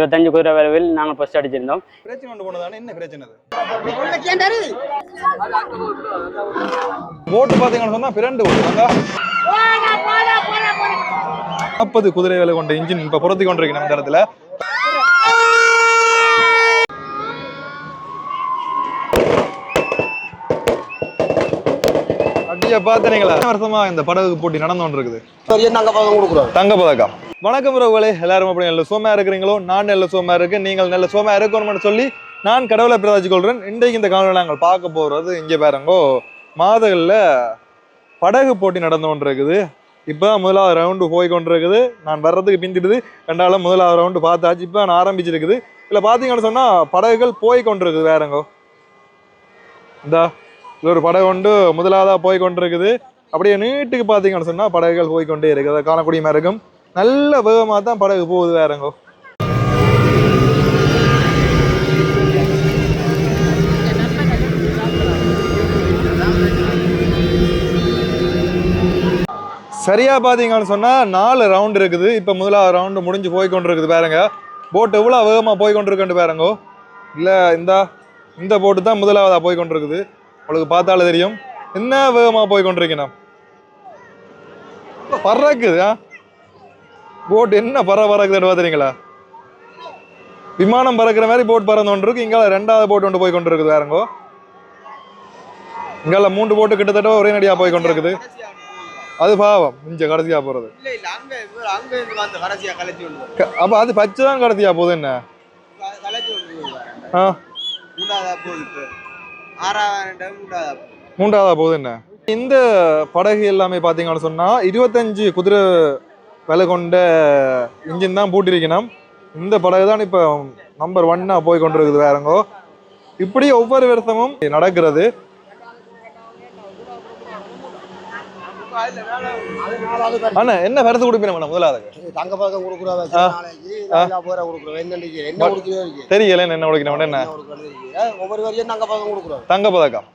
இருபத்தஞ்சு குதிரை விரைவில் நாங்கள் ஃபர்ஸ்ட் அடிச்சிருந்தோம். பிரச்சனை கொண்டு போனதானே? என்ன பிரச்சனை சொன்னா பிரண்டு நாற்பது குதிரை வேலை கொண்ட இன்ஜின் இப்ப புறத்தி கொண்டிருக்கு நம்ம இடத்துல. அடியா பாத்தீங்களா எத்தனை வருஷமா இந்த படகு போட்டி நடந்து கொண்டிருக்குது. தங்க பதக்கம். வணக்கம் உறவுகளே எல்லாரும் அப்படி நல்ல சோமையா இருக்கிறீங்களோ? நான் நல்ல சோமையா இருக்கேன் நீங்கள் நல்ல சோமையா இருக்கணும்னு சொல்லி நான் கடவுளை பிரதாச்சு கொள்றேன் இன்றைக்கு இந்த காலையில் நாங்கள் பார்க்க போகிறது இங்கே பாருங்கோ மாதங்களில் படகு போட்டி நடந்து கொண்டிருக்குது. இப்போ முதலாவது ரவுண்டு போய் கொண்டிருக்குது. நான் வர்றதுக்கு பிந்திடுது. ரெண்டாலும் முதலாவது ரவுண்டு பார்த்தாச்சு. இப்போ நான் ஆரம்பிச்சிருக்குது. இல்லை பார்த்தீங்கன்னு சொன்னால் படகுகள் போய் கொண்டிருக்குது வேறங்கோ இந்தா இது ஒரு படகு கொண்டு முதலாவதாக போய் கொண்டிருக்குது. அப்படியே நீட்டுக்கு பார்த்தீங்கன்னு சொன்னால் படகுகள் போய் கொண்டே இருக்குது. அதை காணக்கூடிய மாதிரி இருக்கும். நல்ல வேகமாக தான் படகு போகுது வேறங்கோ சரியா பார்த்தீங்கன்னு சொன்னால் நாலு ரவுண்ட் இருக்குது. இப்போ முதலாவது ரவுண்டு முடிஞ்சு போய் கொண்டிருக்குது பாருங்க. போட் எவ்வளோ வேகமாக போய் கொண்டிருக்குன்னு பாருங்கோ. இல்லை இந்த இந்த போட்டு தான் முதலாவதாக போய் கொண்டிருக்குது உங்களுக்கு பார்த்தாலே தெரியும். என்ன வேகமாக போய் கொண்டிருக்கணும் பறக்குது ஆ? போட் என்ன பற பறக்குதுன்னு பார்த்துறீங்களா? விமானம் பறக்கிற மாதிரி போட் பறந்து கொண்டு இருக்கு இங்கால ரெண்டாவது போட் ஒன்று போய் கொண்டு இருக்குது வேறங்கோ இங்கால மூன்று போட்டு கிட்டத்தட்ட ஒரே நடியா போய் கொண்டு இருக்குது அது பாவம். இங்க கடைசியா போறது. அப்ப அது பச்சை தான் கடைசியா போகுது என்ன? மூன்றாவதா போகுது என்ன? இந்த படகு எல்லாமே பாத்தீங்கன்னு சொன்னா இருபத்தஞ்சு குதிரை விலை கொண்ட இன்ஜின் தான் பூட்டிருக்கணும். இந்த படகு தான் இப்போ நம்பர் ஒன்னா போய் கொண்டிருக்குது வேறங்கோ இப்படி ஒவ்வொரு வருஷமும் நடக்கிறது. அண்ணா என்ன பரிசு கொடுப்பீங்க மேடம் முதலாவது? தங்க பக்கம் கொடுக்குறோம் தெரியல என்ன கொடுக்கணும் என்ன? ஒவ்வொரு வரையும் தங்க பக்கம் கொடுக்குறோம் தங்க பதக்கம்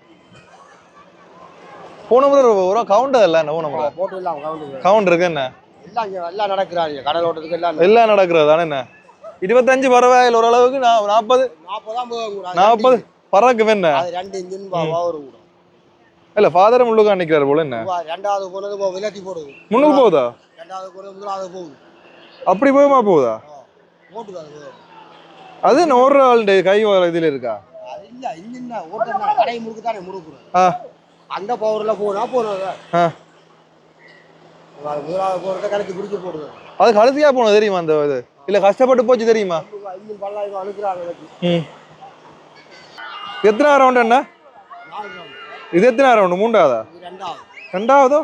போன முறை ஒரு- ஒரு கவுண்ட் இல்ல என்ன போன முறை? போட்டு எல்லாம் கவுண்ட் கவுண்ட் இருக்கு என்ன? எல்லாம் இங்க எல்லாம் நடக்கிறாங்க. கடல் ஓட்டத்துக்கு எல்லாம் எல்லாம் நடக்கிறது தானே என்ன? இருபத்தஞ்சு பறவைகள் ஓரளவுக்கு நா- நாற்பது. நாற்பதாம் போகும் நாற்பது பறக்கு என்ன? அது ரெண்டு இன்ஜின் பவர் கூட இல்ல ஃபாதர் முள்ளுக்கா நிக்கிறாரு போல என்ன? ரெண்டாவது போனது இப்போ விலக்கி போடுது. முன்னுக்கு போகுதா? ரெண்டாவது போனது முதலாவது போகுது. அப்படி போகுமா போகுதா? ஓட்டுது அது போகுது. அது என்ன ஒரு ஆள் கை இதுல இருக்கா? அது இல்ல இன்ஜின் தான் ஓட்டம் தான் கடை முறுக்கு தானே முறுக்குறோம் ஆ. அந்த பவர்ல போனா போனது ஆ. முதலாவது போறத கலக்கி குடிக்க போடுது அது கடைசியா போனது தெரியுமா அந்த இது? இல்ல கஷ்டப்பட்டு போச்சு தெரியுமா? எத்தனை ரவுண்ட் என்ன. இது எத்தனை ரவுண்ட் மூன்றாவதா? ரெண்டாவது.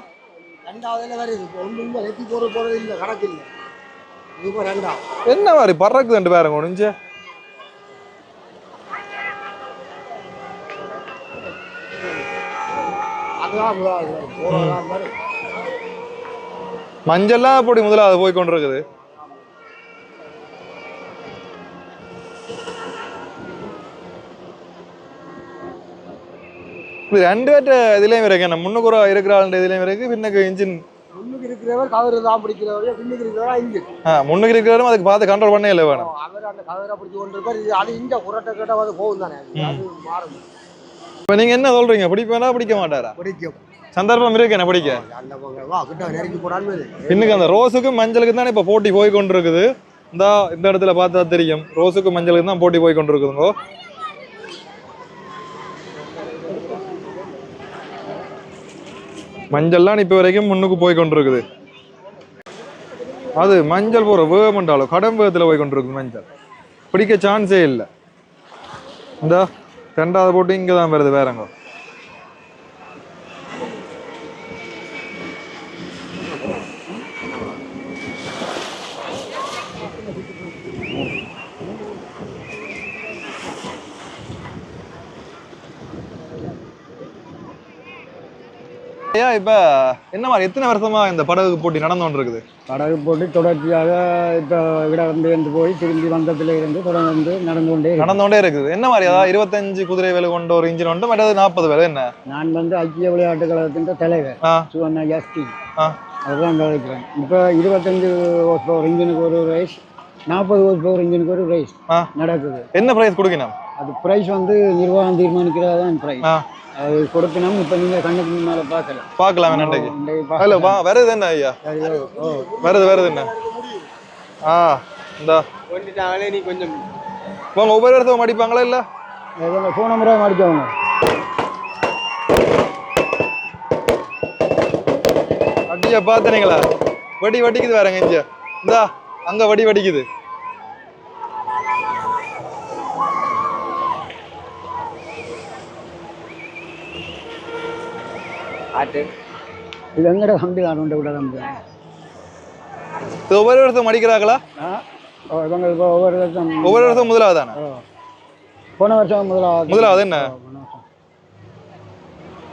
என்ன மாதிரி பறக்குது ரெண்டு பேருங்க ஒழிஞ்சு அதுதான் மஞ்சள்லாம் அப்படி முதலாவது போய் கொண்டிருக்குது? இது ரெண்டு பேர்ட்ட இதுலயும் இருக்கு. என்ன முன்னுக்கு இருக்கிற ஆளுடைய இதுலயும் இருக்கு பின்னுக்கு இன்ஜின். முன்னுக்கு இருக்கிறவர் கவரு தான் பிடிக்கிறவர் பின்னுக்கு இருக்கிறவரா இன்ஜின் ஆ முன்னுக்கு இருக்கிறவரும் அதுக்கு பார்த்து கண்ட்ரோல் பண்ணே இல்லை வேணும். அவர் அந்த கவரை பிடிச்சி கொண்டு இருப்பார் இது அது இங்க குரட்டை கேட்ட வந்து போகும் தானே அது அது இப்போ நீங்க என்ன சொல்றீங்க? பிடிப்பேனா பிடிக்க மாட்டாரா? பிடிக்கும். சந்தர்ப்பம் இருக்கு என்ன பிடிக்க? அந்த அந்த ரோஸுக்கும் மஞ்சளுக்கு தானே இப்போ போட்டி போய் கொண்டிருக்குது. இந்த இந்த இடத்துல பார்த்தா தெரியும். ரோஸுக்கும் மஞ்சளுக்கு தான் போட்டி போய் கொண்டிருக்குதுங்கோ. மஞ்சள்லாம் இப்போ வரைக்கும் முன்னுக்கு போய் கொண்டிருக்குது. அது மஞ்சள் போகிற வேகமண்டாலும் கடம் வேகத்தில் போய் கொண்டிருக்குது மஞ்சள். பிடிக்க சான்ஸே இல்லை. இந்த ரெண்டாவது போட்டு இங்கே தான் வருது வேறங்க. ஐயா இப்போ என்ன மாதிரி எத்தனை வருஷமா இந்த படகு போட்டி நடந்து கொண்டிருக்குது படகு போட்டு தொடர்ச்சியாக இப்போ விட வந்து போய் திரும்பி வந்ததுல இருந்து தொடர்ந்து நடந்து கொண்டே. நடந்து கொண்டே இருக்குது என்ன மாதிரி அதாவது இருபத்தஞ்சு குதிரை வேலை கொண்ட ஒரு இன்ஜின் உண்டு மற்றது நாற்பது வேலை என்ன நான் வந்து ஐக்கிய விளையாட்டு கழகத்தின் தலைவர். சுவர்ண எஸ்டி ஆ. அதுதான் கழிக்கிறேன் இப்போ இருபத்தஞ்சு ஒரு இன்ஜினுக்கு ஒரு ரைஸ் நாற்பது ஒரு பவர் இன்ஜினுக்கு ஒரு ரைஸ் ஆ. நடக்குது. என்ன பிரைஸ் கொடுக்கணும்? அது ப்ரைஸ் வந்து நிர்வாகம் தீர்மானிக்கிறதா தான் ப்ரைஸ் ஆ. அது கொடுக்கணும் இப்போ நீங்கள் கண்ணுக்கு முன்னால் பார்க்கலாம் பார்க்கலாம் இன்றைக்கு ஹலோ. வா வருது என்ன ஐயா? வருது வருது என்ன? ஆ இந்தா. நீ கொஞ்சம் உங்க ஒவ்வொரு இடத்துல மடிப்பாங்களா இல்ல? ஃபோன் நம்பராக மாடிக்கோங்க அடியா பார்த்தனீங்களா வடி வடிக்குது வேறங்க இங்க. இந்தா. அங்க வடி வடிக்குது. இது எங்கட கம்பி தான் உண்டை விட கம்பி இது ஒவ்வொரு ஆ ஓ, இவங்க இப்போ ஒவ்வொரு வருஷம் ஒவ்வொரு இடத்துல முதலாவது தானே? ஓ. போன வருஷம் முதலாவது. முதலாவது என்ன?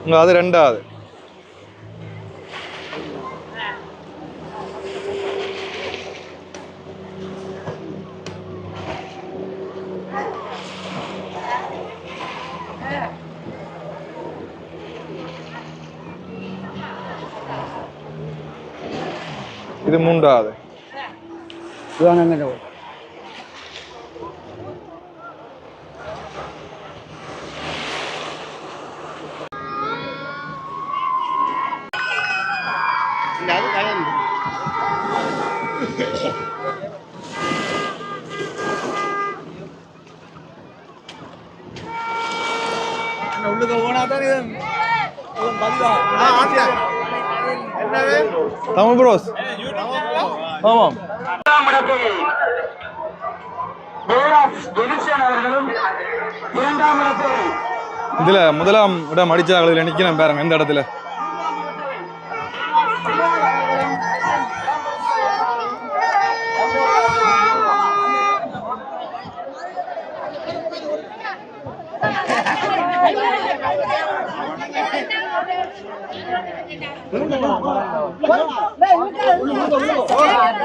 வருஷம். அது ரெண்டாவது. இது மூன்றாவது இதுதான் எங்கட ஊர். உள்ளுக்க போனா தான் பதிவா தமிழ் ப்ரோஸ் ஆமாம் இரண்டாம் இடத்தில் தேவராஜ் ஜெனிசன் அவர்களும் இரண்டாம் இடத்தில் இதுல முதலாம் இடம் அடிச்சாங்க இதுல நிக்கிறேன் பாருங்க எந்த இடத்துல.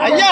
ஐயா!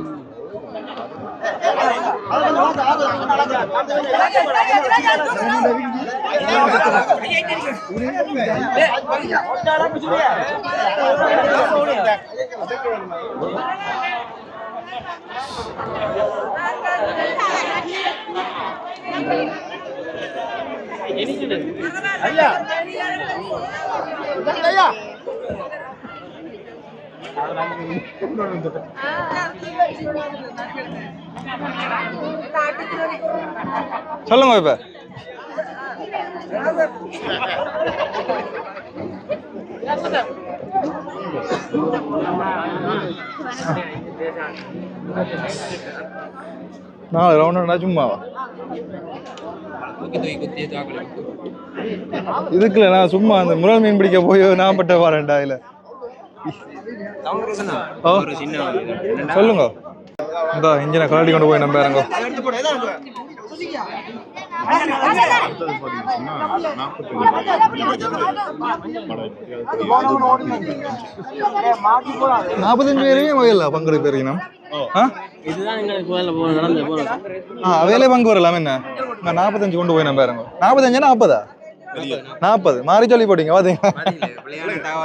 ஐயா ஐயா சொல்லுங்க இப்ப. நாலு ரவுண்டா சும்மாவா? இதுக்குல நான் சும்மா அந்த முரல் மீன் பிடிக்க போய் நான் பட்ட வரேன்டா இல்ல சொல்லுங்க. இந்த இன்ஜினை கழட்டி கொண்டு போய் நம்ம இறங்க. நாற்பத்தஞ்சு பேரையும் வகையில் பங்கெடுப்பு இருக்கணும் அவையிலே பங்கு வரலாம் என்ன? நாற்பத்தஞ்சு கொண்டு போய் நம்ம இறங்க நாற்பத்தஞ்சா நாற்பதா? நாற்பது மாறி சொல்லி போட்டீங்க பாத்தீங்களா?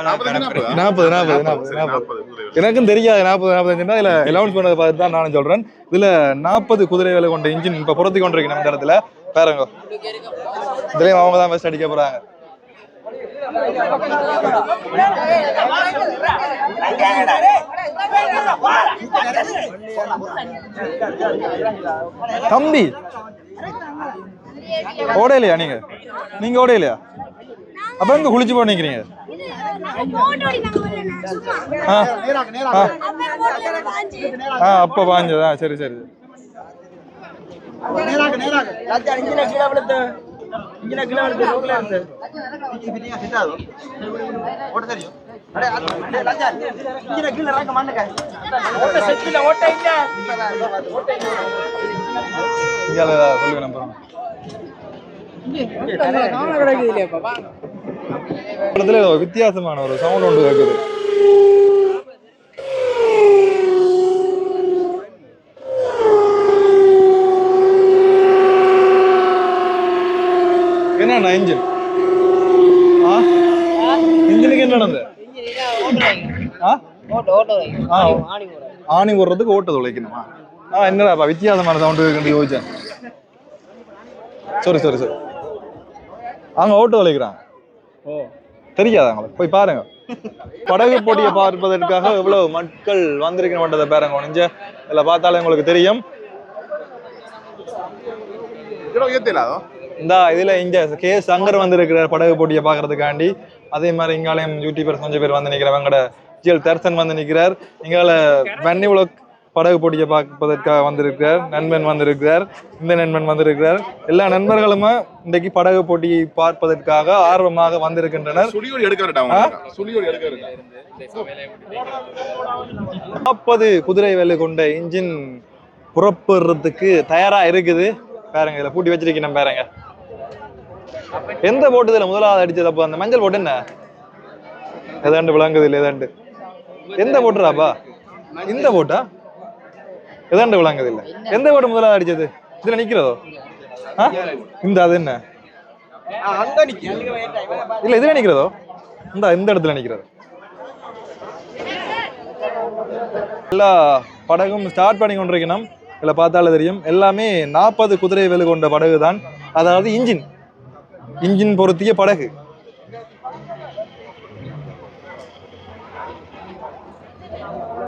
நாற்பது? நாற்பது நாற்பது நாற்பது எனக்கும் தெரியாது நாற்பது நாற்பத்தஞ்சுனா இதுல அலௌன்ஸ் பண்ணதை பார்த்து தான் நானும் சொல்றேன். இதுல நாற்பது குதிரைகளை கொண்ட இன்ஜின் இப்ப புறத்தி கொண்டிருக்கு நம்ம இடத்துல பாருங்க. இதுலயும் அவங்க தான் பெஸ்ட் அடிக்க போறாங்க. தம்பி. ஓடையிலையா நீங்க? நீங்க ஓடையிலையா? அப்ப எங்க குளிச்சு போய் ஆ. ஆ. ஆ அப்ப பாஞ்சதா. சரி சரி. சொல்லுங்க நம்புறோம் இடத்துல வித்தியாசமான ஒரு சவுண்ட் ஒன்று இருக்குது என்னண்ணா இன்ஜின் ஆ? இன்ஜினுக்கு என்ன நடந்தது? ஆணி போடுறதுக்கு ஓட்ட துளைக்கணுமா ஆ என்னடாப்பா வித்தியாசமான சவுண்டு இருக்குன்னு யோசிச்சேன். சாரி சாரி சாரி அங்க ஓட்டு துளைக்கிறாங்க தெரியாதா உங்களுக்கு போய் பாருங்க. படகு போட்டியை பார்ப்பதற்காக எவ்வளவு மக்கள் வந்திருக்கணும்ன்றதை பாருங்க நெஞ்ச இதுல பார்த்தாலே உங்களுக்கு தெரியும். இந்த இதுல இங்க கே சங்கர் வந்திருக்கிறார் படகு போட்டியை பாக்குறதுக்காண்டி அதே மாதிரி இங்காலயம் யூடியூபர்ஸ் கொஞ்சம் பேர் வந்து நிக்கிறாங்க எங்கட ஜிஎல் தர்சன் வந்து நிக்கிறார் இங்கால வன்னி உலக் படகு போட்டியை பார்ப்பதற்காக வந்திருக்கிறார் நண்பன் வந்திருக்கிறார் இந்த நண்பன் வந்திருக்கிறார். எல்லா நண்பர்களுமே இன்றைக்கு படகு போட்டியை பார்ப்பதற்காக ஆர்வமாக வந்திருக்கின்றனர். நாற்பது குதிரை வேலை கொண்ட இன்ஜின் புறப்படுறதுக்கு தயாரா இருக்குது. பாருங்க இதுல பூட்டி வச்சிருக்கேன் பாருங்க. எந்த போட்டு இதுல முதலாவது அடிச்சது? அப்போ அந்த மஞ்சள் போட்டு என்ன? எதாண்டு விளங்குது இல்லை எதாண்டு எந்த போட்டுறாப்பா இந்த போட்டா? எதாண்டு விளங்குது இல்ல? எந்த போட்டு முதலாவது அடிச்சது? இதுல நிக்கிறதோ? இந்த அது என்ன? இல்ல இதுல நிக்கிறதோ? இந்த இந்த இடத்துல நிக்கிறது. எல்லா படகும் ஸ்டார்ட் பண்ணி கொண்டிருக்கணும். இதில் பார்த்தாலே தெரியும். எல்லாமே நாற்பது குதிரை வேலு கொண்ட படகு தான் அதாவது இன்ஜின். இன்ஜின் பொருத்திய படகு.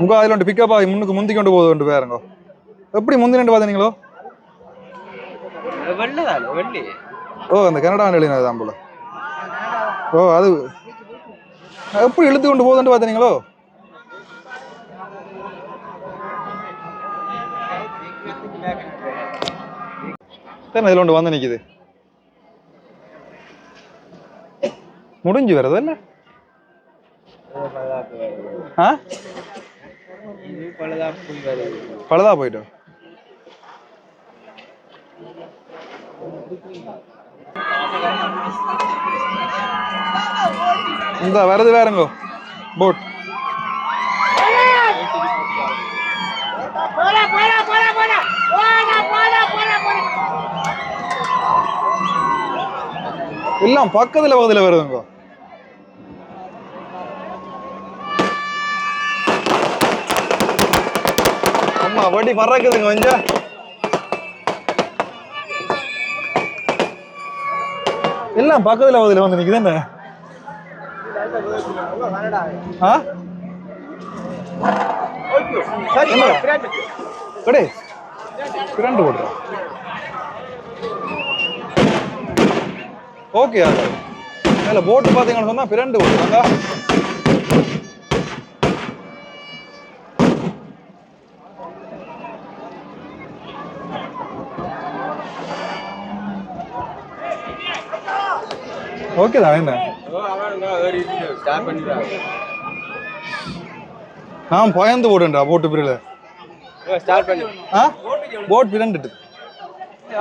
உங்க அதுல ஒன்று பிக்கப் ஆகி முன்னுக்கு முந்தி கொண்டு போகுது கொண்டு பாருங்க எப்படி முந்தி நின்று பார்த்தீங்களோ ஓ அந்த கனடா எழுதினது தான் போல. ஓ அது எப்படி இழுத்து கொண்டு போகுதுன்னு பார்த்தீங்களோ தானே இதில் ஒன்று வந்து நிக்குது. முடிஞ்சு வரது இல்ல. ஆ? பழுதா போயிட்டோம் இந்த வருது வேறங்கோ. போட். எல்லாம் பக்கத்துல பக்கத்துல வருதுங்கோ. அம்மா வட்டி பறக்குதுங்க கொஞ்சம் எல்லாம் பக்கத்துல பக்கத்துல வந்து நிக்குது என்ன ஆ கடே பிரண்டு போடுறேன் ஓகே மேல போட்டு பாத்தீங்கன்னு சொன்னா பிரண்டு போடுறாங்க. ஓகே தான் என்ன நான் பயந்து போடுண்டா போட்டு பிரில ஆ? போட் பிரண்டுட்டு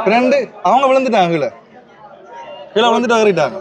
பிரண்டு அவங்க விழுந்துட்டாங்க கீழே. கீழே விழுந்துட்டு அகறிட்டாங்க.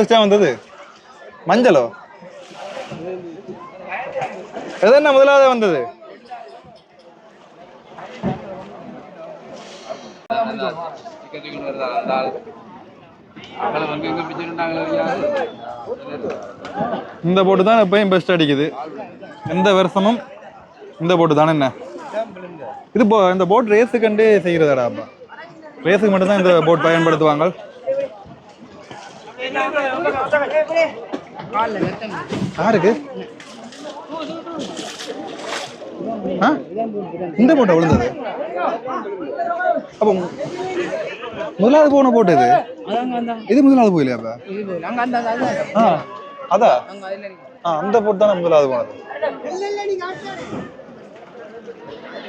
அது வந்தது. மஞ்சளோ? எதென்ன முதலாவது வந்தது? இந்த போட்டு தான் எப்பயும் பெஸ்ட் அடிக்குது. எந்த வருஷமும் இந்த போட்டு தானே என்ன? இது போ இந்த போட் ரேஸுக்கண்டே செய்கிறதாடா அப்பா. ரேஸுக்கு மட்டும்தான் இந்த போட் பயன்படுத்துவாங்க. யாருக்கு? இந்த போட்டா விழுந்தது. அப்போ முதலாவது போன போட்டு இது? இது முதலாவது போயிலையா அப்ப? அதான் அந்த போட்டு தானே முதலாவது போனது.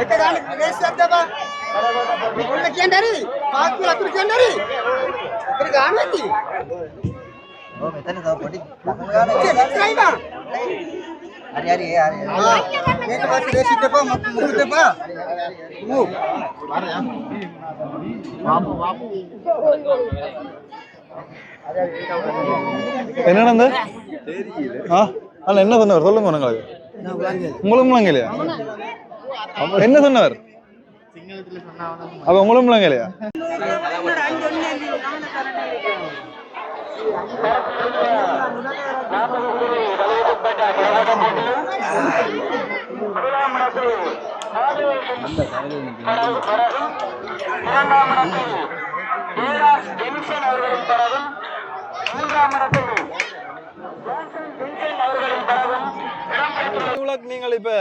ఎక్కడ వేసేద్దామా ఇక్కడికి ఏంటారు మాకు అక్కడికి ఏంటారు ఇక్కడికి ఆమె என்ன நடந்தது ஆ அல்ல என்ன சொன்னவர்? சொல்லுங்க உங்களுக்கு. உங்களுக்கு முழங்கலையா என்ன சொன்னவர்? அப்ப உங்களுக்கு முழங்கலையா இரண்டாம் இடத்தில் வின்சன் அவர்களின் படகும் மூன்றாம் இடத்தில் ஜான்சன் நீங்கள் இப்ப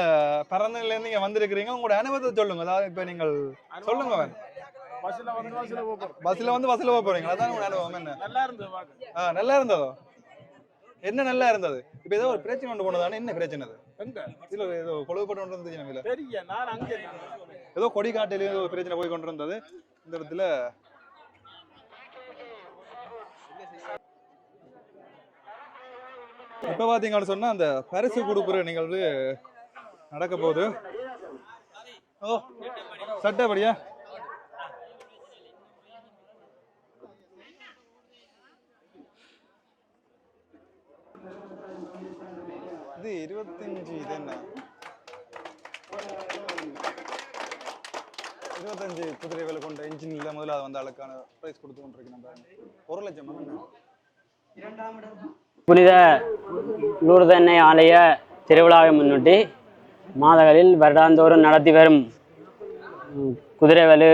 பறந்துல இருந்து இங்க வந்திருக்கிறீங்க. உங்களோட அனுபவத்தை சொல்லுங்க. அதாவது இப்ப நீங்கள் சொல்லுங்க பஸ்ல வந்து பஸ்ல போக போறீங்க அதான் உங்க அனுபவம். என்ன? நல்லா இருந்தது நல்லா இருந்ததோ? என்ன நல்லா இருந்தது? இப்ப ஏதோ ஒரு பிரச்சனை கொண்டு போனதானே என்ன பிரச்சனை அது? ஏதோ கொழுவுப்பட்டு கொண்டு இருந்துச்சு ஏதோ கொடி காட்டில ஏதோ பிரச்சனை போய் கொண்டு இருந்தது இந்த இடத்துல இப்ப பாத்தீங்கன்னு சொன்னா அந்த பரிசு கொடுக்குற நிகழ்வு நடக்க போகுது. ஓ சட்டப்படியா? இது இருபத்தஞ்சு இது என்ன? இருபத்தஞ்சு குதிரைகளை கொண்ட இன்ஜின் இன்ஜின்ல முதலாவது வந்து ஆளுக்கான பிரைஸ் கொடுத்து கொண்டிருக்கு ஒரு லட்சம் புனித லூர்தன்னை ஆலய திருவிழாவை முன்னிட்டு மாதங்களில் வருடாந்தோறும் நடத்தி வரும் ம், குதிரைவலு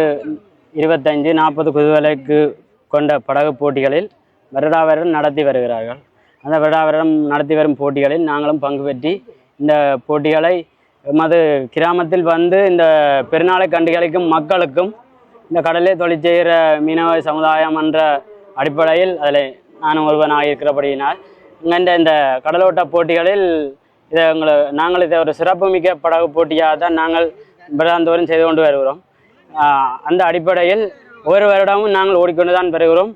இருபத்தஞ்சு நாற்பது குதிரைகளுக்கு கொண்ட படகு போட்டிகளில் வருடா வருடம் நடத்தி வருகிறார்கள். அந்த விடாவிடம் நடத்தி வரும் போட்டிகளில் நாங்களும் பங்கு பெற்றி இந்த போட்டிகளை எமது கிராமத்தில் வந்து இந்த பெருநாளை கண்டுகளிக்கும் மக்களுக்கும் இந்த கடலே தொழில் செய்கிற மீனவ சமுதாயம் என்ற அடிப்படையில் அதில் நான் ஒருவனாக இருக்கிறபடியினால் இங்கே இந்த கடலோட்ட போட்டிகளில் இதை எங்களை நாங்கள் இதை ஒரு சிறப்புமிக்க படகு போட்டியாக தான் நாங்கள் பிரதாந்தோறும் செய்து கொண்டு வருகிறோம். அந்த அடிப்படையில் ஒவ்வொரு வருடமும் நாங்கள் ஓடிக்கொண்டு தான் பெறுகிறோம்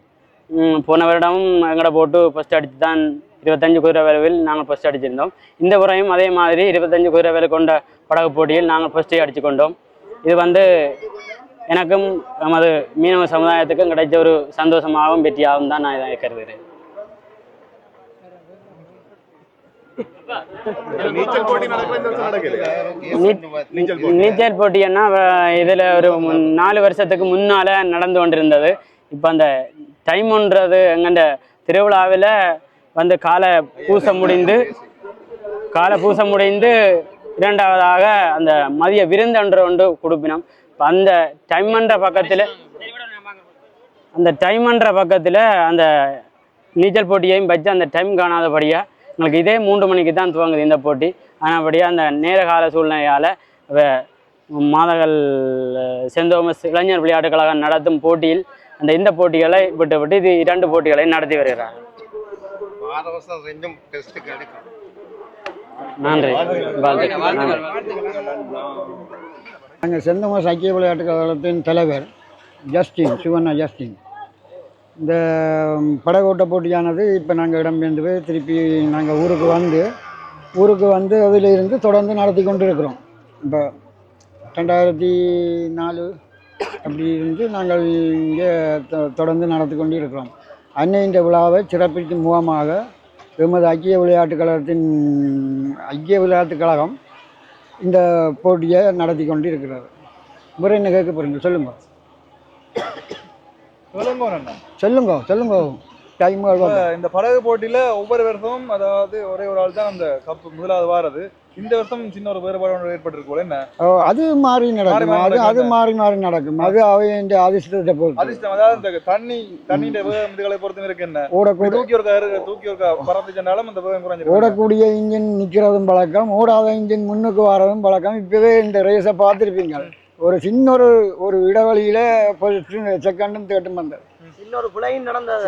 போன வருடமும் எங்கட போட்டு ஃபஸ்ட் அடித்து தான் இருபத்தஞ்சு குதிரை வேலைவில் நாங்கள் ஃபஸ்ட் அடிச்சிருந்தோம். இந்த முறையும் அதே மாதிரி இருபத்தஞ்சு குதிரை வேலை கொண்ட படகு போட்டியில் நாங்கள் ஃபஸ்ட்டே அடித்து கொண்டோம் இது வந்து எனக்கும் நமது மீனவ சமுதாயத்துக்கும் கிடைச்ச ஒரு சந்தோஷமாகவும் வெற்றியாகவும் தான் நான் இதை கருதுகிறேன். நீச்சல் போட்டி போட்டின்னா இதில் ஒரு நாலு வருஷத்துக்கு முன்னால் நடந்து கொண்டிருந்தது. இப்போ அந்த டைம்ன்றது எங்கண்ட திருவிழாவில் வந்து காலை பூச முடிந்து காலை பூச முடிந்து இரண்டாவதாக அந்த மதிய விருந்தன்று ஒன்று கொடுப்பினோம். இப்போ அந்த டைம்ன்ற பக்கத்தில் அந்த டைம்ன்ற பக்கத்தில் அந்த நீச்சல் போட்டியையும் வச்சு அந்த டைம் காணாதபடியாக எங்களுக்கு இதே மூன்று மணிக்கு தான் துவங்குது இந்த போட்டி. ஆனபடியாக அந்த நேர கால சூழ்நிலையால் மாதங்கள் செந்தோமஸ் இளைஞர் விளையாட்டுக் கழகம் நடத்தும் போட்டியில் அந்த இந்த போட்டிகளை விட்டு விட்டு இது இரண்டு போட்டிகளை நடத்தி வருகிறார். நன்றி. நாங்கள் செந்தமோஸ் ஐக்கிய விளையாட்டு கழகத்தின் தலைவர் ஜஸ்டின் சிவண்ணா ஜஸ்டின். இந்த படகோட்ட போட்டியானது இப்போ நாங்கள் இடம்பெயர்ந்து போய் திருப்பி நாங்கள் ஊருக்கு வந்து ஊருக்கு வந்து அதிலிருந்து தொடர்ந்து நடத்தி கொண்டு இருக்கிறோம் இப்போ ரெண்டாயிரத்தி நாலு அப்படி இருந்து நாங்கள் இங்கே தொடர்ந்து நடத்தி கொண்டு இருக்கிறோம். அன்னையின் விழாவை சிறப்பிக்கும் முகமாக எமது ஐக்கிய விளையாட்டுக் கழகத்தின் ஐக்கிய விளையாட்டுக் கழகம் இந்த போட்டியை நடத்தி கொண்டு இருக்கிறது. முறை என்ன கேட்க போறீங்க? சொல்லுங்க. சொல்லுங்க. சொல்லுங்க சொல்லுங்க. டைம் இந்த படகு போட்டியில ஒவ்வொரு வருஷமும் அதாவது ஒரே ஒரு ஆள் தான் அந்த கப் முதலாவது வாரது. இந்த வருஷம் சின்ன ஒரு வேறுபாடு ஒன்று ஏற்பட்டிருக்கு போல என்ன? அது மாறி நடக்கும். அது அது. மாறி மாறி நடக்கும். அது அவையின் அதிர்ஷ்டத்தை பொறுத்து. அதிர்ஷ்டம் அதாவது இந்த தண்ணி தண்ணியின் வேகம் இதுகளை பொறுத்து இருக்கு என்ன? ஓடக்கூட தூக்கி ஒரு கரு தூக்கி ஒரு பறந்து சென்றாலும் அந்த வேகம் குறைஞ்சிருக்கு ஓடக்கூடிய இன்ஜின் நிற்கிறதும் பழக்கம் ஓடாத இன்ஜின் முன்னுக்கு வரதும் பழக்கம். இப்போவே இந்த ரேஸை பார்த்துருப்பீங்க. ஒரு சின்ன ஒரு ஒரு இடைவெளியில செகண்டும் தேட்டும் வந்தது. இன்னொரு பிள்ளையும் நடந்தது.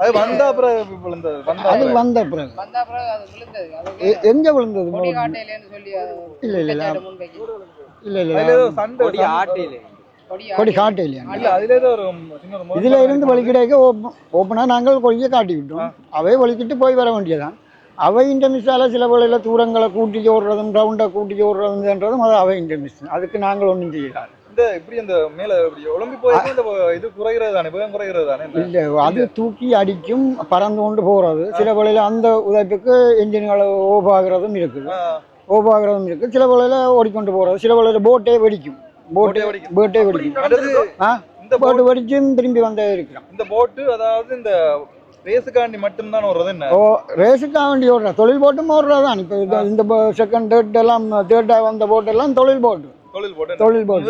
அது வந்தா அப்புறம் விழுந்தது? வந்தா அது வந்த பிறகு. வந்த பிறகு அது விழுந்தது. அது எ- எங்க விழுந்தது இல்ல இல்ல இல்ல. இல்ல கொடி ஆட்டையில. கொடி கொடி ஆட்டி- காட்டு இல்லையா இல்ல அதுல ஏதோ ஒரு சின்ன ஒரு முரண்பாடு இதுல இருந்து. வலிக்கிடைக்க ஓப்பனா நாங்கள் கொடியை காட்டி விட்டோம். அவை வலிக்கிட்டு போய் வர வேண்டியதான் அவை இந்த மிஸ்ஸால சில வேளையில தூரங்களை கூட்டி ஓடுறதும் ரவுண்டை கூட்டி ஓடுறதுன்றதும் அது அவை இந்த மிஸ் அதுக்கு நாங்கள் ஒன்றும் செய்யலாம் இந்த இப்படி அந்த மேல இப்படி ஒலிம்பி போயிருக்கு இந்த இது குறைகிறது தானே வேகம் குறைகிறது தானே? இல்லை அது தூக்கி அடிக்கும் பறந்து கொண்டு போகிறது சில வேளையில அந்த உதைப்புக்கு என்ஜின்கள் ஓப் ஆகிறதும் இருக்குது. ஓப் ஆகிறதும் இருக்குது. சில வேளையில ஓடிக்கொண்டு போகிறது சில வேளையில போட்டே வெடிக்கும். போட்டே வெடிக்கும். போட்டே வெடிக்கும். ஆ? இந்த போட்டு போட் வெடிச்சும் திரும்பி வந்தே இருக்கிறோம். இந்த போட்டு அதாவது இந்த ரேஸுக்காண்டி மட்டும்தான் வர்றது என்ன? ஓ ரேஸுக்காக வேண்டி ஓடுற தொழில் போட்டும் ஓடுறது தான் இப்போ இந்த- செகண்ட் தேர்ட் எல்லாம் தேர்ட்டாக வந்த போட்டெல்லாம் தொழில் போட்டு தொழில் போட்டு போட்டு.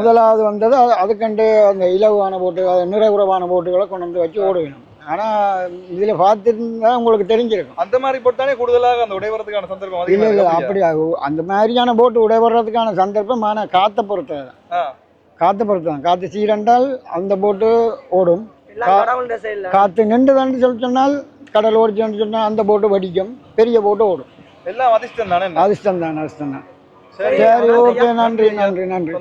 முதலாவது வந்தது அதுக்கண்டு அந்த இலவான போட்டு அது நிறைகுறவான போட்டுகளை கொண்டு வந்து வச்சு ஓடுவேணும் ஆனால் இதில் பார்த்துருந்தா உங்களுக்கு தெரிஞ்சிருக்கும். அந்த மாதிரி போட்டானே கூடுதலாக அந்த உடைவரத்துக்கான சந்தர்ப்பம் இல்லை இல்லை இருக்கு. அப்படி ஆகும் அந்த மாதிரியான போட்டு உடைவறதுக்கான சந்தர்ப்பம் ஆனால் காற்றை பொறுத்து. காற்றை பொறுத்து தான் காற்று சீரண்டால் அந்த போட்டு ஓடும். காற்று நின்றுதான்னு சொல்லி சொன்னால் கடல் ஓடிச்சுன்னு சொன்னால் அந்த போட்டு வடிக்கும். பெரிய போட்டு ஓடும். எல்லாம் அதிர்ஷ்டம் தானே? அதிர்ஷ்டம் தான் அதிர்ஷ்டம் தான். சரி ஓகே நன்றி நன்றி நன்றி.